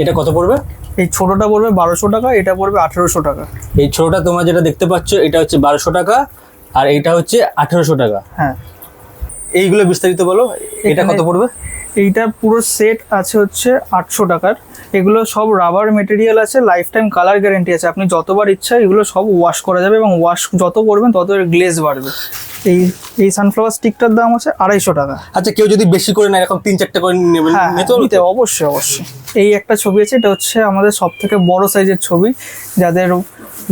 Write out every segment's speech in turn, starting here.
এটা কত পড়বে? এই ছোটটা পড়বে বারোশো টাকা এটা পড়বে আঠেরোশো টাকা। এই ছোটটা তোমরা যেটা দেখতে পাচ্ছ এটা হচ্ছে বারোশো টাকা আর এইটা হচ্ছে আঠেরোশো টাকা। হ্যাঁ। এইগুলো বিস্তারিত বলো এটা কত পড়বে? এইটা পুরো সেট আছে হচ্ছে আটশো টাকার। এগুলো সব রাবার মেটেরিয়াল আছে লাইফ টাইম কালার গ্যারেন্টি আছে। আপনি যতবার ইচ্ছা এগুলো সব ওয়াশ করা যাবে এবং ওয়াশ যত করবেন তত গ্লেজ বাড়বে। এই এই সানফ্লাওয়ার স্টিকটার দাম আছে আড়াইশো টাকা। আচ্ছা কেউ যদি বেশি করে না এরকম তিন চারটে করে নেবে হ্যাঁ নিতে? অবশ্যই অবশ্যই। এই একটা ছবি আছে এটা হচ্ছে আমাদের সব থেকে বড় সাইজের ছবি। যাদের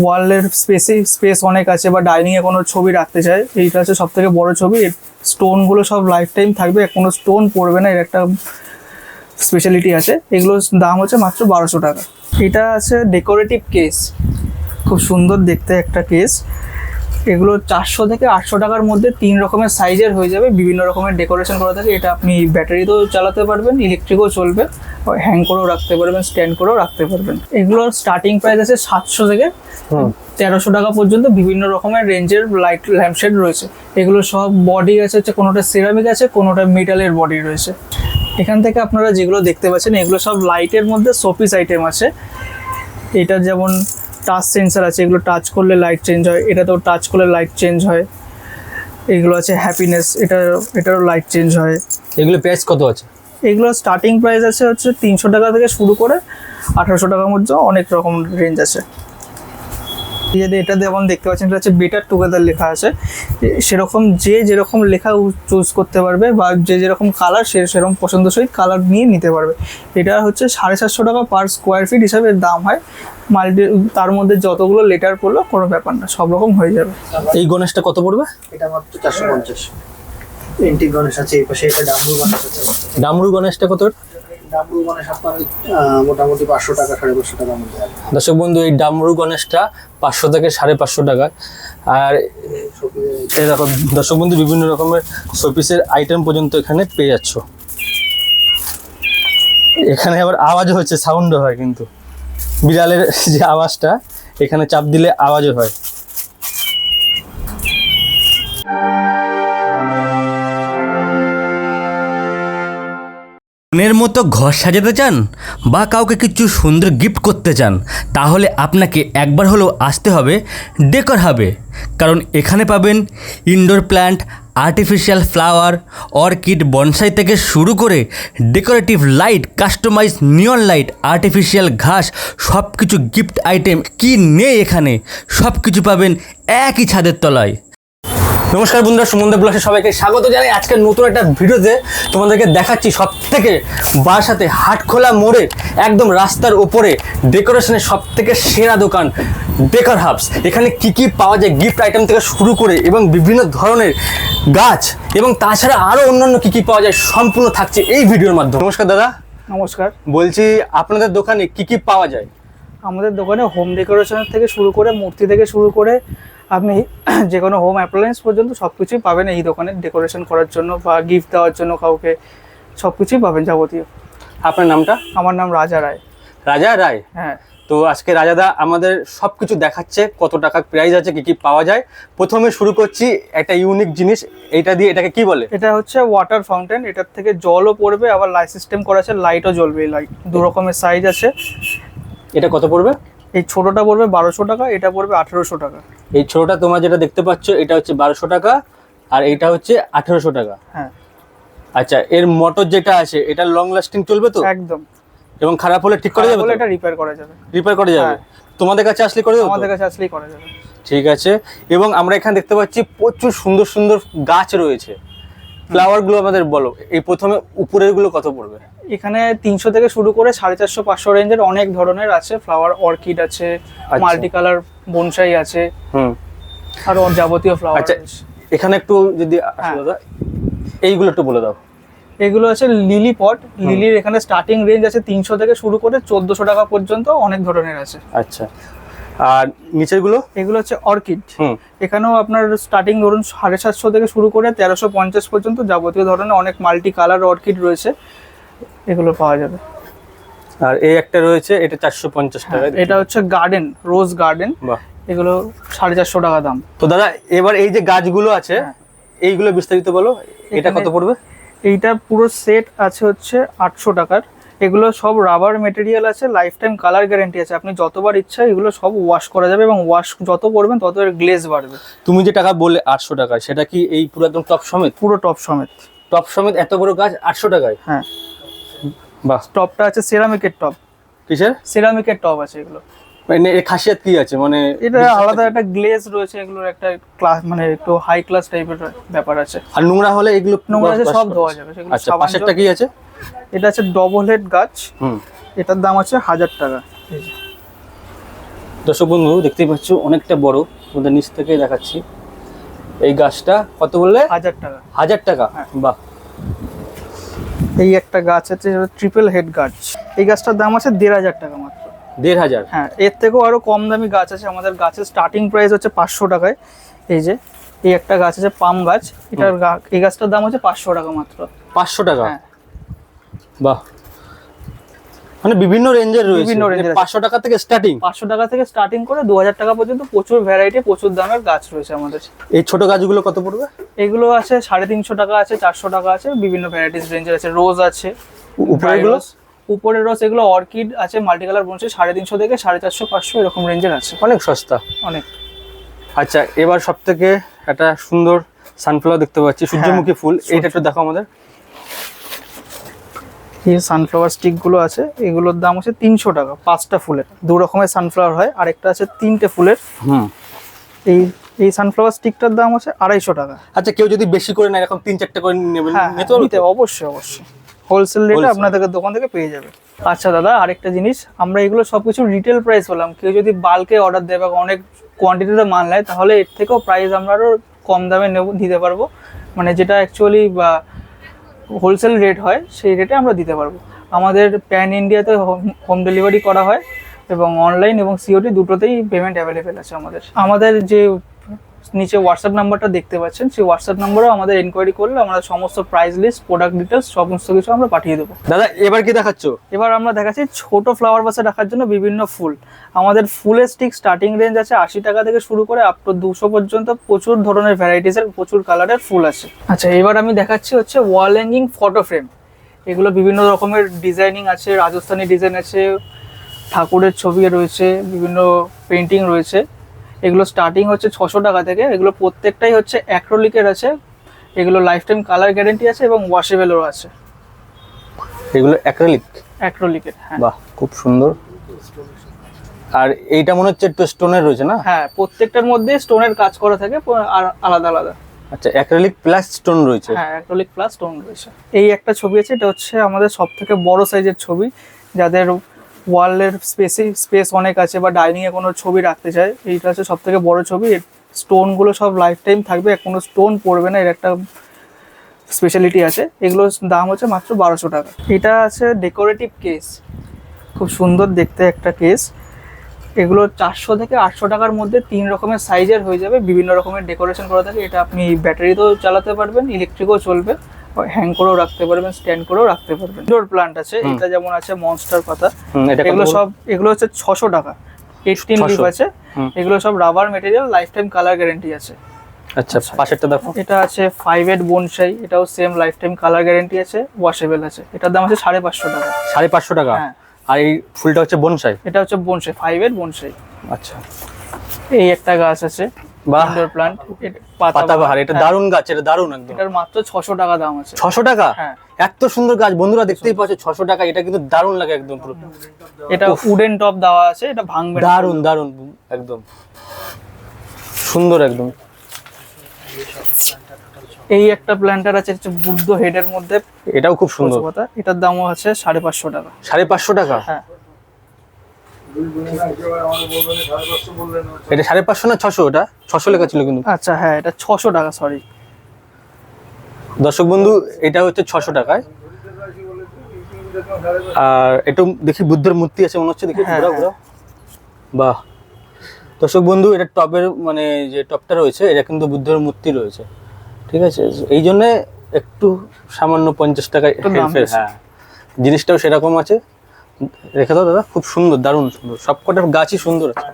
ওয়ালের স্পেসে স্পেস অনেক আছে বা ডাইনিংয়ে কোনো ছবি রাখতে চায় এইটা হচ্ছে সব থেকে বড় ছবি। স্টোনগুলো সব লাইফ টাইম থাকবে কোনো স্টোন পড়বে না এর একটা স্পেশালিটি আছে। এগুলোর দাম হচ্ছে মাত্র বারোশো টাকা। এটা আছে ডেকোরেটিভ কেস খুব সুন্দর দেখতে একটা কেস এগুলো চারশো থেকে আটশো টাকার মধ্যে তিন রকমের সাইজের হয়ে যাবে। বিভিন্ন রকমের ডেকোরেশন করা থাকে। এটা আপনি ব্যাটারিতেও চালাতে পারবেন ইলেকট্রিকও চলবে। হ্যাং করেও রাখতে পারবেন স্ট্যান্ড করেও রাখতে পারবেন। এগুলোর স্টার্টিং প্রাইস আছে সাতশো থেকে তেরোশো টাকা পর্যন্ত। বিভিন্ন রকমের রেঞ্জের লাইট ল্যাম্পশেড রয়েছে। এগুলো সব বডি আছে হচ্ছে কোনোটা সিরামিক আছে কোনোটা মেটালের বডি রয়েছে। এখান থেকে আপনারা যেগুলো দেখতে পাচ্ছেন এগুলো সব লাইটের মধ্যে শোপিস আইটেম আছে। এটা যেমন টাচ সেন্সার আছে এগুলো টাচ করলে লাইট চেঞ্জ হয়। এটাতেও টাচ করলে লাইট চেঞ্জ হয়। এগুলো আছে হ্যাপিনেস এটা এটারও লাইট চেঞ্জ হয়। এগুলো প্রাইস কত আছে? এগুলো স্টার্টিং প্রাইস আছে হচ্ছে তিনশো টাকা থেকে শুরু করে আঠারোশো টাকার মধ্যে অনেক রকম রেঞ্জ আছে। এই যে এটা যেমন দেখতে পাচ্ছেন এটা হচ্ছে বেটার টুগেদার লেখা আছে। সেরকম যে যেরকম লেখা চুজ করতে পারবে বা যে যেরকম কালার সে সেরকম পছন্দসই কালার নিয়ে নিতে পারবে। এটা হচ্ছে সাড়ে সাতশো টাকা পার স্কোয়ার ফিট হিসাবে দাম হয়। মাল্টি তার মধ্যে যতগুলো লেটার পড়ল কোনো ব্যাপার না সব রকম হয়ে যাবে। এই গণেশটা কত পড়বে? এটা মাত্র চারশো পঞ্চাশ। এন্টিক গণেশ আছে এই পাশে এটা ডাবলু গণেশ আছে। ডামরু গণেশটা কত? ডাবলু গণেশ আপনার মোটামুটি পাঁচশো টাকা সাড়ে পাঁচশো টাকার মধ্যে দর্শক বন্ধু এই ডামরু গণেশটা পাঁচশো থেকে সাড়ে পাঁচশো টাকা। আর এই দেখো দর্শক বন্ধু বিভিন্ন রকমের শোপিসের আইটেম পর্যন্ত এখানে পেয়ে যাচ্ছ। এখানে আবার আওয়াজও হচ্ছে সাউন্ডও হয় কিন্তু। বিড়ালের যে আওয়াজটা, এখানে চাপ দিলে আওয়াজও হয়। মনের মতো ঘর সাজাতে চান বা কাউকে কিছু সুন্দর গিফট করতে চান, তাহলে আপনাকে একবার হলেও আসতে হবে ডেকর হাবে কারণ এখানে পাবেন indoor plant artificial flower orchid bonsai থেকে শুরু করে decorative light customise neon light artificial ঘাস সব কিছু গিফট আইটেম কি নেই এখানে? সব কিছু পাবেন একই ছাদের তলায়। নমস্কার বন্ধুরা সুমন্দর ব্লগে সবাইকে স্বাগত জানাই। আজকের নতুন একটা ভিডিওতে তোমাদেরকে দেখাচ্ছি সব থেকে বারাসাতে হাটখোলা মোড়ে একদম রাস্তার ওপরে ডেকোরেশনের সব থেকে সেরা দোকান বেকার হাবস। এখানে কি কি পাওয়া যায় গিফট আইটেম থেকে শুরু করে এবং বিভিন্ন ধরনের গাছ এবং তাছাড়া আরও অন্যান্য কি কি পাওয়া যায় সম্পূর্ণ থাকছে এই ভিডিওর মাধ্যমে। নমস্কার দাদা। নমস্কার। বলছি আপনাদের দোকানে কি কি পাওয়া যায়? আমাদের দোকানে হোম ডেকোরেশনের থেকে শুরু করে মূর্তি থেকে শুরু করে আপনি যে কোনো হোম অ্যাপ্লায়েন্স পর্যন্ত সব কিছুই পাবেন এই দোকানে ডেকোরেশন করার জন্য বা গিফট দেওয়ার জন্য কাউকে সব কিছুই পাবেন যাবতীয়। আপনার নামটা? আমার নাম রাজা রায়। রাজা রায়? হ্যাঁ। তো আজকে রাজাদা আমাদের সব কিছু দেখাচ্ছে কত টাকা প্রাইস আছে কি কি পাওয়া যায়। প্রথমে শুরু করছি একটা ইউনিক জিনিস এটা দিয়ে এটাকে কি বলে? এটা হচ্ছে ওয়াটার ফাউন্টেন এটার থেকে জলও পড়বে আবার লাইট সিস্টেম করা আছে লাইটও জ্বলবে লাইট দু রকমের সাইজ আছে। এটা কত পড়বে? এই ছোটটা পড়বে বারোশো টাকা এটা পড়বে আঠেরোশো টাকা। এই ছোটটা তোমরা যেটা দেখতে পাচ্ছ এটা হচ্ছে বারোশো টাকা আর এটা হচ্ছে আঠেরোশো টাকা। হ্যাঁ। আচ্ছা এর মোটর যেটা আছে এটা লং লাস্টিং চলবে তো? একদম। এবং খারাপ হলে ঠিক করে যাবে বলে এটা রিপেয়ার করা যাবে। রিপেয়ার করা যাবে। হ্যাঁ। তোমাদের কাছে আসলে করে দেবো তো? আমাদের কাছে আসলেই করা যাবে। ঠিক আছে। এবং আমরা এখানে দেখতে পাচ্ছি প্রচুর সুন্দর সুন্দর গাছ রয়েছে। ফ্লাওয়ারগুলো আমাদের বলো এই প্রথমে উপরেরগুলো কত পড়বে? এখানে তিনশো থেকে শুরু করে সাড়ে চারশো পাঁচশো রেঞ্জের অনেক ধরনের আছে। ফ্লাওয়ার অর্কিড আছে মাল্টি কালার বনসাই আছে হুম। আর যাবতীয় ফ্লাওয়ার আচ্ছা এখানে একটু যদি হ্যাঁ। এইগুলো একটু বলে দাও। এগুলো আছে লিলি পট লিলির এখানে স্টার্টিং রেঞ্জ আছে তিনশো থেকে শুরু করে চোদ্দশো টাকা পর্যন্ত অনেক ধরনের আছে। আচ্ছা। আর নিচেরগুলো এগুলো হচ্ছে অর্কিড। এখানেও আপনার স্টার্টিং ধরুন সাড়ে সাতশো থেকে শুরু করে তেরোশো পঞ্চাশ পর্যন্ত যাবতীয় ধরনের অনেক মাল্টি কালার অর্কিড রয়েছে। এগুলো পাওয়া যাবে। আর এই একটা রয়েছে এটা চারশো পঞ্চাশ টাকা। এটা হচ্ছে গার্ডেন রোজ গার্ডেন এগুলো সাড়ে চারশো টাকা দাম। তো দাদা এবার এই যে গাছগুলো আছে হ্যাঁ। এইগুলো বিস্তারিত বলো এটা কত পড়বে? এইটার পুরো সেট আছে হচ্ছে আটশো টাকার। এগুলো সব রাবার মেটেরিয়াল আছে লাইফ টাইম কালার গ্যারেন্টি আছে। আপনি যতবার ইচ্ছা এগুলো সব ওয়াশ করা যাবে এবং ওয়াশ যত করবেন তত এর গ্লেজ বাড়বে। তুমি যে টাকা বললে আটশো টাকা সেটা কি এই পুরো একদম টপ সমেত? পুরো টপ সমেত। টপ সমেত এত বড় গাছ আটশো টাকায়? হ্যাঁ। বাহ। টপটা আছে সেরামিকের টপ কিসের? সেরামিকের টপ আছে এগুলো। মানে এর খাসিয়াত কি আছে? মানে এটা আলাদা একটা গ্লেজ রয়েছে এগুলোর একটা ক্লাস মানে একটু হাই ক্লাস টাইপের ব্যাপার আছে। আর নোংরা হলে এগুলো নোংরা আছে সব ধোয়া যাবে আচ্ছা পাশেরটা কি আছে? এটা আছে ডবল হেড গাছ। হুম। এটার দাম আছে হাজার টাকা। দর্শক বন্ধু দেখতেই পাচ্ছ অনেকটা বড়। তোমাদের নিচ থেকে দেখাচ্ছি। এই গাছটা কত বললে? হাজার টাকা। হাজার টাকা? হ্যাঁ। বাহ। এই একটা গাছ আছে ট্রিপল হেড গাছ। এই গাছটার দাম আছে দেড় হাজার টাকা মাত্র। দেড় হাজার? হ্যাঁ এর থেকেও আরও কম দামি গাছ আছে। আমাদের গাছের স্টার্টিং প্রাইস হচ্ছে পাঁচশো টাকায়। এই যে এই একটা গাছ আছে পাম গাছ। এটার এই গাছটার দাম হচ্ছে পাঁচশো টাকা মাত্র। পাঁচশো টাকা? হ্যাঁ। বাহ। মানে বিভিন্ন রেঞ্জের রয়েছে। বিভিন্ন এর আছে। পাঁচশো টাকা থেকে স্টার্টিং পাঁচশো টাকা থেকে স্টার্টিং করে দু হাজার টাকা পর্যন্ত প্রচুর ভ্যারাইটি প্রচুর দামের গাছ রয়েছে আমাদের। এই ছোট গাছগুলো কত পড়বে? এগুলো আছে সাড়ে তিনশো টাকা আছে চারশো টাকা আছে বিভিন্ন ভ্যারাইটিস রেঞ্জের আছে। রোজ আছে উপরে dry এগুলো? rose, উপরের রোজ এগুলো অর্কিড আছে মাল্টি কালার বনছে সাড়ে তিনশো থেকে সাড়ে চারশো পাঁচশো এরকম রেঞ্জের আছে। অনেক সস্তা। অনেক। আচ্ছা এবার সব থেকে একটা সুন্দর সানফ্লাওয়ার দেখতে পাচ্ছি সূর্যমুখী ফুল। এইটা একটু দেখো আমাদের। এই সানফ্লাওয়ার স্টিকগুলো আছে এগুলোর দাম হচ্ছে তিনশো টাকা পাঁচটা ফুলের। দু রকমের সানফ্লাওয়ার হয় আরেকটা আছে তিনটে ফুলের। হুম। এই এই সানফ্লাওয়ার স্টিকটার দাম হচ্ছে আড়াইশো টাকা। আচ্ছা কেউ যদি বেশি করে না এরকম তিন চারটে করে নেবেন হ্যাঁ নিতে? অবশ্যই অবশ্যই। হোলসেল রেটে। আপনাদের দোকান থেকে পেয়ে যাবে। আচ্ছা দাদা আরেকটা জিনিস আমরা এগুলো সব কিছু রিটেল প্রাইস বললাম। কেউ যদি বাল্কে অর্ডার দেয় বা অনেক কোয়ান্টিটিতে মাল নেয় তাহলে এর থেকেও প্রাইস আমরা আরও কম দামে নেব দিতে পারব। মানে যেটা অ্যাকচুয়ালি বা হোলসেল রেট হয়, সেই রেটে আমরা দিতে পারব। আমাদের প্যান ইন্ডিয়াতে হোম ডেলিভারি করা হয় এবং অনলাইন এবং সিওটি দুটোতেই পেমেন্ট অ্যাভেলেবেল আছে আমাদের। আমাদের যে নিচে হোয়াটসঅ্যাপ নাম্বারটা দেখতে পাচ্ছেন সেই হোয়াটসঅ্যাপ নাম্বারেও আমাদের এনকোয়ারি করলে আমরা সমস্ত প্রাইস লিস্ট প্রোডাক্ট ডিটেলস সমস্ত কিছু আমরা পাঠিয়ে দেবো। দাদা এবার কি দেখাচ্ছ? এবার আমরা দেখাচ্ছি ছোট ফ্লাওয়ার বাসে রাখার জন্য বিভিন্ন ফুল। আমাদের ফুলের স্টিক স্টার্টিং রেঞ্জ আছে আশি টাকা থেকে শুরু করে আপ টু দুশো পর্যন্ত প্রচুর ধরনের ভ্যারাইটিসের প্রচুর কালারের ফুল আছে। আচ্ছা এবার আমি দেখাচ্ছি হচ্ছে ওয়াল হ্যাঙ্গিং ফটো ফ্রেম এগুলো বিভিন্ন রকমের ডিজাইনিং আছে রাজস্থানি ডিজাইন আছে ঠাকুরের ছবি রয়েছে বিভিন্ন পেন্টিং রয়েছে। এগুলো স্টার্টিং হচ্ছে ছশো টাকা থেকে। এগুলো প্রত্যেকটাই হচ্ছে অ্যাক্রোলিকের আছে। এগুলো লাইফ টাইম কালার গ্যারেন্টি আছে এবং ওয়াশেবেলও আছে। এগুলো অ্যাক্রিলিক অ্যাক্রোলিকের হ্যাঁ। বাহ খুব সুন্দর। আর এইটা মনে হচ্ছে একটু স্টোনের রয়েছে না? হ্যাঁ প্রত্যেকটার মধ্যে স্টোনের কাজ করা থাকে আর আলাদা আলাদা। আচ্ছা অ্যাক্রিলিক প্লাস স্টোন রয়েছে। হ্যাঁ অ্যাক্রোলিক প্লাস স্টোন রয়েছে। এই একটা ছবি আছে এটা হচ্ছে আমাদের সব থেকে বড় সাইজের ছবি। যাদের ওয়ালের স্পেসে স্পেস অনেক আছে, বা ডাইনিং এ কোনো ছবি রাখতে চায়, এইটা হচ্ছে সব থেকে বড় ছবি। স্টোনগুলো সব লাইফ টাইম থাকবে কোনো স্টোন পড়বে না, এর একটা স্পেশালিটি আছে। এগুলোর দাম হচ্ছে মাত্র বারোশো টাকা। এটা আছে ডেকোরেটিভ কেস খুব সুন্দর দেখতে একটা কেস এগুলো চারশো থেকে আটশো টাকার মধ্যে তিন রকমের সাইজের হয়ে যাবে, বিভিন্ন রকমের ডেকোরেশন করা থাকে। এটা আপনি ব্যাটারিতেও চালাতে পারবেন ইলেকট্রিকও চলবে। হ্যাং করেও রাখতে পারবেন স্ট্যান্ড করেও রাখতে পারবেন। ইনডোর প্লান্ট আছে এটা যেমন আছে মনস্টার পাতা। এগুলো সব এগুলো হচ্ছে ছশো টাকা। এইটিন 600 লিভ আছে এগুলো সব rubber material lifetime colour guarantee আছে। আচ্ছা পাশেরটা দেখো। এটা আছে ফাইভ এড বনসাই এটাও same life time colour guarantee আছে ওয়াশেবল আছে। এটার দাম আছে সাড়ে পাঁচশো টাকা। সাড়ে পাঁচশো টাকা? হ্যাঁ। আর এই ফুলটা হচ্ছে বনসাই এটা হচ্ছে বনসাই ফাইভ এড বনসাই আচ্ছা। এই একটা গাছ আছে ইনডোর প্লান্ট পাতাবাহার এটা হ্যাঁ, দারুণ গাছ এটা দারুণ একদম। এটার মাত্র ছশো টাকা দাম আছে। ছশো টাকা? হ্যাঁ। এত সুন্দর গাছ বন্ধুরা দেখতেই পাচ্ছ ছশো টাকা এটা কিন্তু দারুণ লাগে একদম পুরো। এটা উডেন টপ দেওয়া আছে এটা ভাঙবে। দারুণ দারুণ একদম। সুন্দর একদম। এই একটা প্ল্যান্টার আছে হচ্ছে বুদ্ধ হেডের মধ্যে। এটাও খুব সুন্দর। কচু এটার দামও আছে সাড়ে পাঁচশো টাকা। সাড়ে পাঁচশো টাকা? হ্যাঁ। এটা সাড়ে পাঁচশো না ছশো? ওটা ছশো লেখা ছিল কিন্তু। আচ্ছা হ্যাঁ এটা ছশো টাকা সরি দর্শক বন্ধু এটা হচ্ছে ছশো টাকায়। আর একটু দেখি বুদ্ধের মূর্তি আছে মনে হচ্ছে দেখি হ্যাঁ, ঘোরাও। বাহ। দর্শক বন্ধু এটা টপের মানে যে টপটা রয়েছে এটা কিন্তু বুদ্ধের মূর্তি রয়েছে। ঠিক আছে? এই জন্য একটু সামান্য পঞ্চাশ টাকায়। হ্যাঁ। জিনিসটাও সেরকম আছে। রেখে দাও দাদা খুব সুন্দর দারুণ সুন্দর সবকটার গাছই সুন্দর আছে।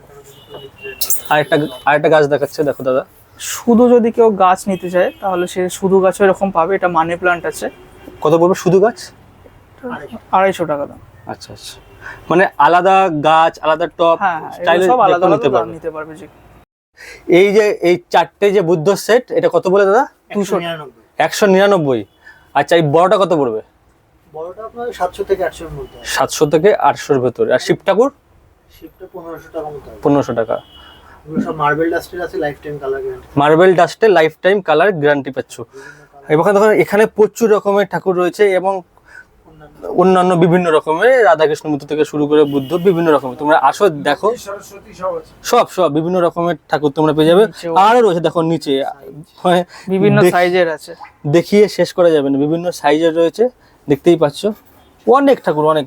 আরেকটা আরেকটা গাছ দেখাচ্ছে দেখো দাদা। শুধু যদি কেউ গাছ নিতে চায় তাহলে সে শুধু গাছও এরকম পাবে এটা মানি প্লান্ট আছে। কত পড়বে শুধু গাছ? আড়াইশো টাকা দাম। আচ্ছা আচ্ছা। মানে আলাদা গাছ আলাদা টপ হ্যাঁ হ্যাঁ স্টাইলে সব আলাদা নিতে পারবে। নিতে পারবে জি এই যে এই চারটে যে বুদ্ধ সেট এটা কত বলে দাদা? দুশো নিরানব্বই। একশো নিরানব্বই। আচ্ছা এই বড়টা কত পড়বে? বড়টা আপনার সাতশো থেকে আটশোর মধ্যে আছে। সাতশো থেকে আটশোর ভেতরে। আর শিব ঠাকুর পনেরোশো টাকা মতো আছে। পনেরোশো টাকা। সব মার্বেল ডাস্টের আছে life time colour guarantee marble ডাস্টে লাইফ টাইম কালার গ্যারান্টি পাচ্ছ এবং দেখো এখানে প্রচুর রকমের ঠাকুর রয়েছে এবং অন্যান্য। বিভিন্ন রকমের রাধাকৃষ্ণ মূর্তি থেকে শুরু করে বুদ্ধ বিভিন্ন রকমের। তোমরা আসো দেখো। সব সব বিভিন্ন রকমের ঠাকুর তোমরা পেয়ে যাবে। আরও রয়েছে দেখো নিচে। মানে বিভিন্ন সাইজের আছে। দেখিয়ে শেষ করা যাবে না। বিভিন্ন সাইজের রয়েছে। দেখতেই পাচ্ছ। অনেক ঠাকুর অনেক।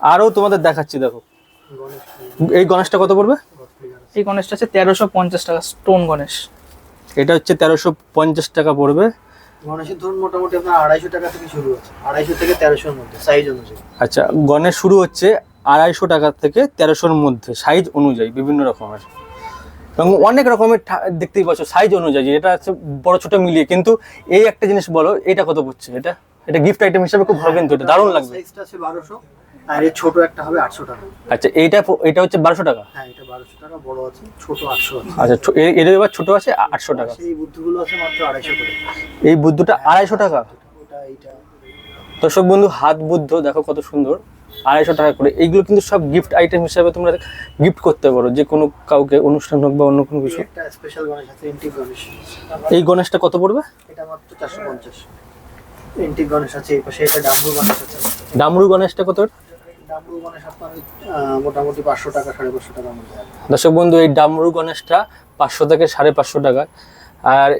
আরও তোমাদের দেখাচ্ছি দেখো। এই গণেশটা কত পড়বে? এই গণেশটা আছে তেরোশো পঞ্চাশ টাকা স্টোন গণেশ। এটা হচ্ছে তেরোশো পঞ্চাশ টাকা পড়বে। গণেশের ধরুন মোটামুটি আপনার আড়াইশো টাকা থেকে শুরু আছে আড়াইশো থেকে তেরোশোর মধ্যে সাইজ অনুযায়ী। আচ্ছা গণেশ শুরু হচ্ছে আড়াইশো টাকা থেকে তেরোশোর মধ্যে সাইজ অনুযায়ী বিভিন্ন রকমের। এবং অনেক রকমের ঠা- দেখতেই পাচ্ছ সাইজ অনুযায়ী এটা হচ্ছে বড় ছোট মিলিয়ে। কিন্তু এই একটা জিনিস বলো এটা কত পড়ছে এটা? এটা গিফট আইটেম হিসেবে খুব ভালো কিন্তু এটা দারুণ লাগবে। সাইজটা আছে বারোশো আর এই ছোট একটা হবে আটশো টাকা। আচ্ছা এইটা এটা হচ্ছে বারোশো টাকা? হ্যাঁ এটা বারোশো টাকা বড় আছে ছোট আটশো আছে। আচ্ছা এর এবার ছোট আছে আটশো টাকা। সেই বুদ্ধিগুলো আছে মাত্র আড়াইশো করে। এই বুদ্ধটা আড়াইশো টাকা? ওটা এইটা। দর্শক বন্ধু হাত বুদ্ধ দেখো কত সুন্দর। আড়াইশো টাকা করে। এইগুলো কিন্তু সব গিফট আইটেম হিসাবে তোমরা গিফট করতে পারো যে কোনো কাউকে অনুষ্ঠান হোক বা অন্য কোনো কিছু। এই গণেশটা কত পড়বে? এটা মাত্র চারশো পঞ্চাশ। এন্টিক গণেশ আছে এই পাশে এটা ডাম্বু গণেশ আছে। ডামরু গণেশটা কত? ডাম্বু গণেশ আপনার মোটামুটি পাঁচশো টাকা সাড়ে পাঁচশো মধ্যে দর্শক বন্ধু এই ডামরু গণেশটা পাঁচশো থেকে সাড়ে পাঁচশো টাকা। আর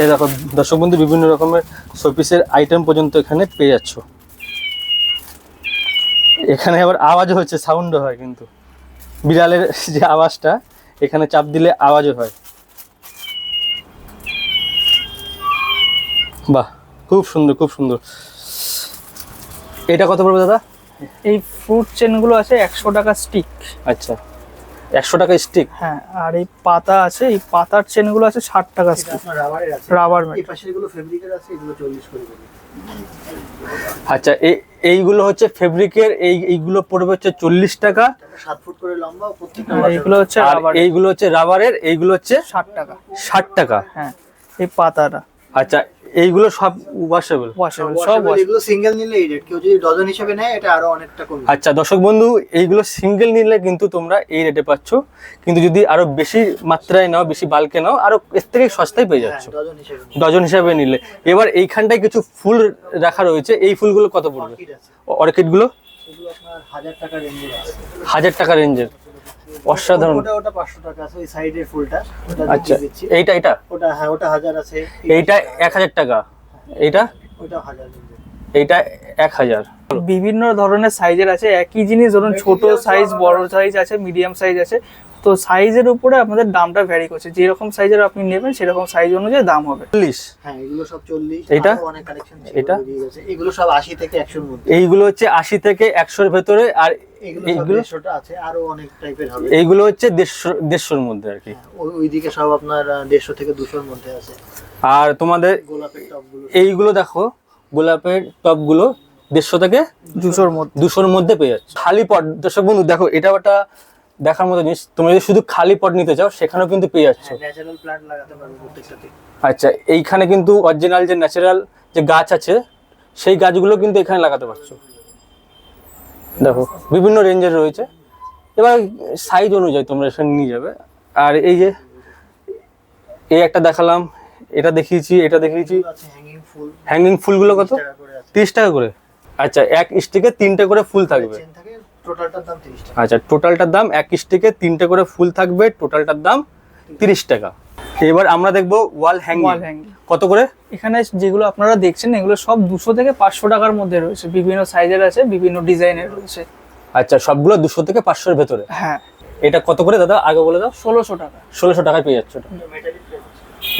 এই দেখো দর্শক বন্ধু বিভিন্ন রকমের শোপিসের আইটেম পর্যন্ত এখানে পেয়ে যাচ্ছ। এখানে আবার আওয়াজও হচ্ছে সাউন্ডও হয় কিন্তু। বিড়ালের যে আওয়াজটা এখানে চাপ দিলে আওয়াজও হয়। বাহ। খুব সুন্দর খুব সুন্দর। এটা কত পড়বে দাদা? এই ফ্রুট চেনগুলো আছে একশো টাকা স্টিক আচ্ছা একশো টাকা স্টিক হ্যাঁ আর এই পাতা আছে এই পাতার চেনগুলো আছে ষাট টাকা স্টিক আপনার রাবারের আছে। রাবার এই পাশে এগুলো ফেব্রিকের আছে এগুলো চল্লিশ করে দেবে। আচ্ছা এই এইগুলো হচ্ছে ফেব্রিকের এই এইগুলো পড়বে হচ্ছে চল্লিশ টাকা। এটা সাত ফুট করে লম্বা ও প্রত্যেকটা আর হচ্ছে রাবার এইগুলো হচ্ছে রাবারের এইগুলো হচ্ছে ষাট টাকা। ষাট টাকা। হ্যাঁ এই পাতাটা। আচ্ছা এইগুলো সব ওয়াশেবল ওয়াশেবল সব এগুলো সিঙ্গেল নিলে এই রেট কেউ যদি ডজন হিসেবে নেয় এটা আরও অনেকটা কমবে। আচ্ছা দর্শক বন্ধু এইগুলো সিঙ্গেল নিলে কিন্তু তোমরা এই রেটে পাচ্ছ। কিন্তু যদি আরও বেশি মাত্রায় নাও বেশি বাল্কে নাও আরও এর থেকে সস্তায় পেয়ে হ্যাঁ যাচ্ছ। ডজন হিসেবে ডজন হিসাবে নিলে। এবার এইখানটায় কিছু ফুল রাখা রয়েছে। এই ফুলগুলো কত পড়বে? অর্কিডগুলো এগুলো আপনার হাজার টাকা রেঞ্জের অসাধারণ। ওটা ওটা পাঁচশো টাকা আছে ওই সাইডের ফুলটা আচ্ছা এইটা এটা ওটা হ্যাঁ ওটা হাজার আছে। এইটা এক হাজার টাকা। এইটা? ওটা হাজার রেঞ্জের এইটা এক হাজার। বিভিন্ন ধরনের সাইজের আছে একই জিনিস ধরুন ছোট সাইজ বড় সাইজ আছে মিডিয়াম সাইজ আছে তো সাইজের উপরে আপনাদের দামটা ভ্যারি করছে। যেরকম সাইজের আপনি নেবেন সেরকম সাইজ অনুযায়ী দাম হবে। চল্লিশ। হ্যাঁ এগুলো সব চল্লিশ? আরও অনেক কালেকশন এটা? এগুলো সব আশি থেকে একশোর মধ্যে। এইগুলো হচ্ছে আশি থেকে একশোর ভেতরে আর এইগুলো? আছে আরও অনেক টাইপের হবে। এইগুলো হচ্ছে দেড়শো দেড়শোর মধ্যে আর কি। হ্যাঁ, ওইদিকে সব আপনার দেড়শো থেকে দুশোর মধ্যে আছে। আর তোমাদের গোলাপের টপগুলো এইগুলো দেখো গোলাপের টপগুলো দেড়শো থেকে দুশোর মধ্যে। দুশোর মধ্যে পেয়ে যাচ্ছে। খালি পট দর্শক বন্ধু দেখো এটা একটা দেখার মতো জিনিস। তুমি যদি শুধু খালি পট নিতে চাও সেখানেও কিন্তু পেয়ে যাচ্ছ। ন্যাচারাল প্লান্ট লাগাতে পারবে প্রত্যেকটাতে আচ্ছা এইখানে কিন্তু অরিজিনাল যে ন্যাচারাল যে গাছ আছে সেই গাছগুলো কিন্তু এখানে লাগাতে পারছ। দেখো বিভিন্ন রেঞ্জের রয়েছে। এবার সাইজ অনুযায়ী তোমরা এখানে নিয়ে যাবে। আর এই যে এই একটা দেখালাম এটা দেখিয়েছি এটা দেখিয়েছি। হ্যাঙ্গিং ফুলগুলো কত? তিরিশ টাকা করে আচ্ছা এক স্টিকে তিনটে করে ফুল থাকবে। টোটালটার দাম তিরিশ টাকা। আচ্ছা টোটালটার দাম এক স্টিকে তিনটে করে ফুল থাকবে টোটালটার দাম তিরিশ টাকা। এবার আমরা দেখব ওয়াল হ্যাঙ্গিং। কত করে? এখানে যেগুলো আপনারা দেখছেন এগুলো সব দুশো থেকে পাঁচশো টাকার মধ্যে রয়েছে। বিভিন্ন সাইজের আছে বিভিন্ন ডিজাইনের রয়েছে। আচ্ছা সবগুলো দুশো থেকে পাঁচশোর ভেতরে? হ্যাঁ। এটা কত করে দাদা? আগে বলে দাও। ষোলোশো টাকা। ষোলোশো টাকায় পেয়ে যাচ্ছে এটা।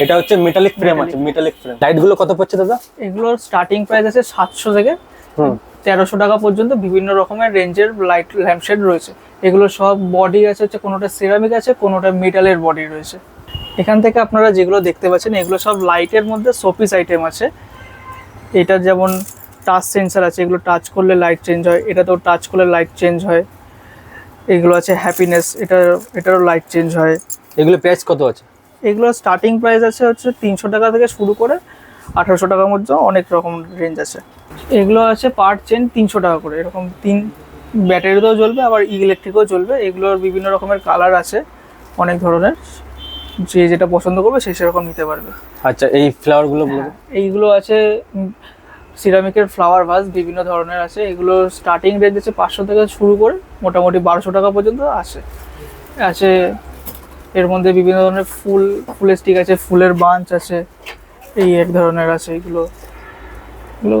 এটা হচ্ছে মেটালিক ফ্রেম আছে মেটালিক ফ্রেম লাইটগুলো কত পড়ছে দাদা? এগুলোর স্টার্টিং প্রাইস আছে সাতশো থেকে। হুম। তেরোশো টাকা পর্যন্ত বিভিন্ন রকমের রেঞ্জের লাইট ল্যাম্পশেড রয়েছে। এগুলো সব বডি আছে হচ্ছে কোনোটা সিরামিক আছে কোনোটা মেটালের বডি রয়েছে। এখান থেকে আপনারা যেগুলো দেখতে পাচ্ছেন এগুলো সব লাইটের মধ্যে শোপিস আইটেম আছে। এটা যেমন টাচ সেন্সার আছে এগুলো টাচ করলে লাইট চেঞ্জ হয়। এটাতেও টাচ করলে লাইট চেঞ্জ হয়। এগুলো আছে হ্যাপিনেস এটা এটারও লাইট চেঞ্জ হয়। এগুলো প্রাইস কত আছে? এগুলো স্টার্টিং প্রাইস আছে হচ্ছে তিনশো টাকা থেকে শুরু করে আঠারোশো টাকার মধ্যে অনেক রকম রেঞ্জ আছে। এগুলো আছে পার চেন তিনশো টাকা করে। এরকম তিন ব্যাটারিতেও জ্বলবে আবার ইলেকট্রিকও জ্বলবে। এগুলোর বিভিন্ন রকমের কালার আছে অনেক ধরনের। যে যেটা পছন্দ করবে সে সেরকম নিতে পারবে। আচ্ছা এই ফ্লাওয়ারগুলো বলব এইগুলো আছে সিরামিকের ফ্লাওয়ার ভাস বিভিন্ন ধরনের আছে। এগুলো স্টার্টিং রেঞ্জ আছে পাঁচশো থেকে শুরু করে মোটামুটি বারোশো টাকা পর্যন্ত আছে। আছে এর মধ্যে বিভিন্ন ধরনের ফুল ফুলের স্টিক আছে ফুলের বাঞ্চ আছে। এই এক ধরনের আছে এগুলো। এগুলো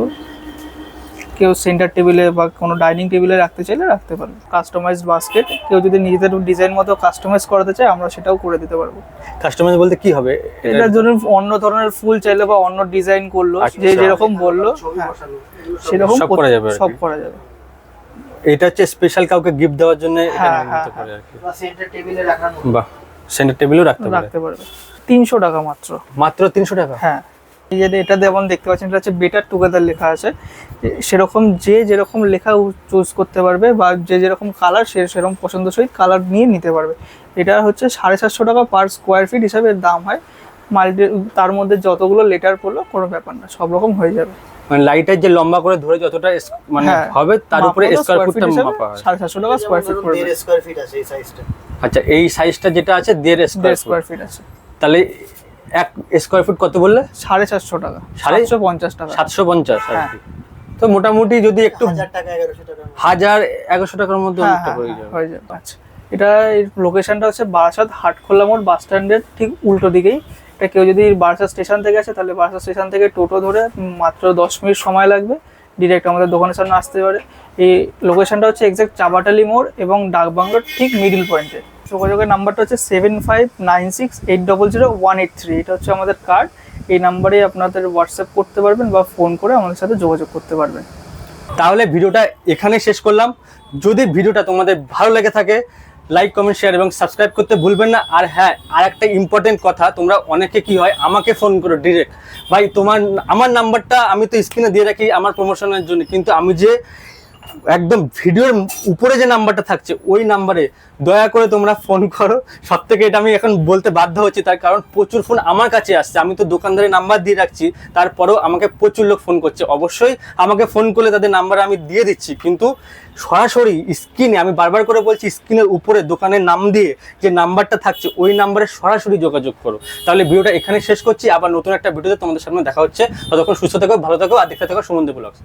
কেউ সেন্টার টেবিলে বা কোনো ডাইনিং টেবিলে রাখতে চাইলে রাখতে পারবে কাস্টমাইজ বাস্কেট কেউ যদি নিজেদের ডিজাইন মতো কাস্টমাইজ করাতে চায় আমরা সেটাও করে দিতে পারব। কাস্টমাইজ বলতে কি হবে? এটার জন্য অন্য ধরনের ফুল চাইলে বা অন্য ডিজাইন করল যে আচ্ছা। যেরকম বলল হ্যাঁ, সেরকম সব করা যাবে সব করা যাবে। এটা হচ্ছে স্পেশাল কাউকে গিফট দেওয়ার জন্য এটা হ্যাঁ, নিতে হ্যাঁ, পারে আর কি। বা সেন্টার টেবিলে রাখার বাহ সেন্টার টেবিলও রাখতে পারে। রাখতে পারবে। তিনশো টাকা মাত্র। মাত্র তিনশো টাকা? হ্যাঁ। এই যে এটা যেমন দেখতে পাচ্ছেন এটা হচ্ছে বেটার টুগেদার লেখা আছে। সেরকম যে যেরকম লেখা চুজ করতে পারবে বা যে যেরকম কালার সে সেরকম পছন্দসই কালার নিয়ে নিতে পারবে। এটা হচ্ছে সাড়ে সাতশো টাকা পার স্কোয়ার ফিট হিসাবে দাম হয়। মাল্টি তার মধ্যে যতগুলো লেটার পড়ল কোনো ব্যাপার না সব রকম হয়ে যাবে। মানে লাইটের যে লম্বা করে ধরে যতটা মানে হ্যাঁ। হবে তার উপরে স্কোয়ার ফুটটা মাপা হয়। সাড়ে সাতশো টাকা স্কোয়ার ফিট পড়বে। দেড় স্কোয়ার ফিট আছে এই সাইজটা আচ্ছা এই সাইজটা যেটা আছে দেড় স্কোয়ার ফিট আছে। তাহলে এক স্কোয়ার ফুট কত বললে? সাড়ে সাতশো টাকা। সাড়ে- সাতশো পঞ্চাশ টাকা। সাতশো পঞ্চাশ হ্যাঁ। তো মোটামুটি যদি একটু হাজার টাকা এগারোশো টাকা হাজার এগারোশো টাকার মধ্যে হ্যাঁ হ্যাঁ যাবে। হয়ে যাবে। আচ্ছা। এটা লোকেশনটা হচ্ছে বারাসাত হাটখোলা মোড় বাস স্ট্যান্ডের ঠিক উল্টো দিকেই। এটা কেউ যদি বারাসাত স্টেশন থেকে আসে তাহলে বারাসাত স্টেশন থেকে টোটো ধরে মাত্র দশ মিনিট সময় লাগবে। ডিরেক্ট আমাদের দোকানের সামনে আসতে পারে। এই লোকেশনটা হচ্ছে এক্সাক্ট চাবাটালি মোড় এবং ডাকবাংলোর ঠিক মিডিল পয়েন্টে যোগাযোগের নাম্বারটা হচ্ছে seven five nine six eight double zero one eight three এটা হচ্ছে আমাদের কার্ড এই নাম্বারে আপনাদের হোয়াটসঅ্যাপ করতে পারবেন বা ফোন করে আমাদের সাথে যোগাযোগ করতে পারবেন। তাহলে ভিডিওটা এখানে শেষ করলাম। যদি ভিডিওটা তোমাদের ভালো লেগে থাকে লাইক কমেন্ট শেয়ার এবং সাবস্ক্রাইব করতে ভুলবেন না। আর হ্যাঁ আর একটা ইম্পর্টেন্ট কথা, তোমরা অনেকে কি হয়, আমাকে ফোন করো ডিরেক্ট ভাই, তোমার, আমার নাম্বারটা আমি তো স্ক্রিনে দিয়ে রাখি আমার প্রমোশনের জন্য। কিন্তু আমি যে একদম ভিডিওর উপরে যে নাম্বারটা থাকছে, ওই নাম্বারে দয়া করে তোমরা ফোন করো। সব থেকে এটা আমি এখন বলতে বাধ্য হচ্ছি, তার কারণ প্রচুর ফোন আমার কাছে আসছে। আমি তো দোকানদারের নাম্বার দিয়ে রাখছি, তারপরেও আমাকে প্রচুর লোক ফোন করছে। অবশ্যই আমাকে ফোন করলে তাদের নাম্বার আমি দিয়ে দিচ্ছি, কিন্তু সরাসরি স্ক্রিনে আমি বারবার করে বলছি স্ক্রিনের উপরে দোকানের নাম দিয়ে যে নাম্বারটা থাকছে, ওই নাম্বারে সরাসরি যোগাযোগ করো। তাহলে ভিডিওটা এখানে শেষ করছি, আবার নতুন একটা ভিডিওতে তোমাদের সামনে দেখা হচ্ছে। ততক্ষণ সুস্থ থাকো, ভালো থাকো, আর দেখতে থাকো সুমন্দে ব্লগস।